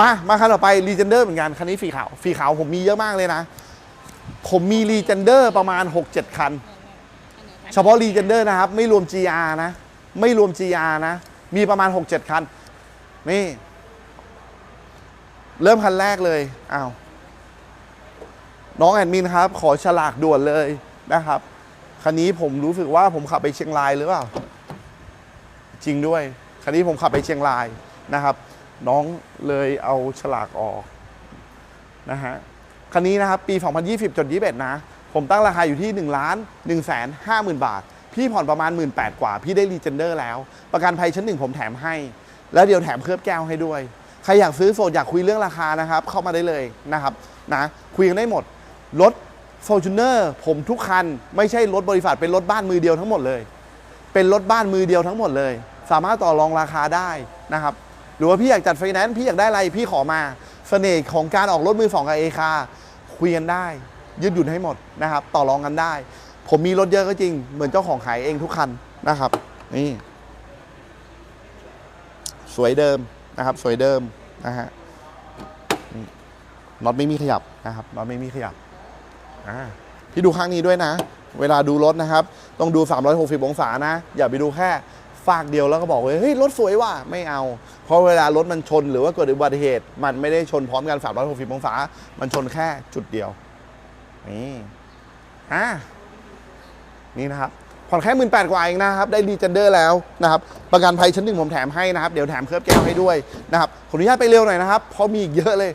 มามาคันต่อไปรีเจนเดอร์เหมือนกัน คันนี้ฝีขาวฝีขาวผมมีเยอะมากเลยนะ ผมมีรีเจนเดอร์ประมาณ 6-7 คัน เฉพาะรีเจนเดอร์นะครับ ไม่รวม GR นะ ไม่รวม GR นะ มีประมาณ 6-7 คัน นี่ เริ่มคันแรกเลยอ้าวน้องแอดมินครับ ขอฉลากด่วนเลยนะครับ คันนี้ผมรู้สึกว่าผมขับไปเชียงรายหรือเปล่า จริงด้วย คันนี้ผมขับไปเชียงรายนะครับ น้องเลยเอาฉลากออกนะฮะคันนี้นะครับปี 2020จด21นะ ผมตั้งราคาอยู่ที่ 1 ล้าน1แสน50,000 บาท พี่ผ่อนประมาณ 1 8ื่นกว่า พี่ได้รีเจนเดอร์แล้ว ประกันภัยชั้นหนึ่งผมแถมให้ แล้วเดี๋ยวแถมเคลือบแก้วให้ด้วย ใครอยากซื้อโซนอยากคุยเรื่องราคานะครับ เข้ามาได้เลยนะครับนะคุยกันได้หมด รถ f o r t u n e r ผมทุกคัน ไม่ใช่รถบริษัทเป็นรถบ้านมือเดียวทั้งหมดเลย เป็นรถบ้านมือเดียวทั้งหมดเลย สามารถต่อรองราคาได้นะครับ หรือว่าพี่อยากจัดไฟแนนซ์พี่อยากได้อะไรพี่ขอมาเสน่ห์ของการออกรถมือสองกับเอคาคุยกันได้ ยืดหยุ่นให้หมดนะครับ ต่อรองกันได้ ผมมีรถเยอะก็จริง เหมือนเจ้าของขายเองทุกคันนะครับ นี่ สวยเดิมนะครับ สวยเดิมนะฮะน็อตไม่มีขยับนะครับน็อตไม่มีขยับอ่าพี่ดูข้างนี้ด้วยนะ เวลาดูรถนะครับ ต้องดู 360 องศานะ อย่าไปดูแค่ ฝากเดียวแล้วก็บอกว่าเฮ้ยรถสวยว่ะไม่เอา เพราะเวลารถมันชนหรือว่าเกิดอุบัติเหตุ มันไม่ได้ชนพร้อมกัน 360องศา มันชนแค่จุดเดียว นี่อ่านี่นะครับผ่อนแค่หมื่นแปดกว่าเองนะครับ ได้ดีเจนเดอร์แล้วนะครับ ประกันภัยชั้นหนึ่งผมแถมให้นะครับ เดี๋ยวแถมเคลือบแก้วให้ด้วยนะครับ ขออนุญาตไปเร็วหน่อยนะครับ เพราะมีอีกเยอะเลย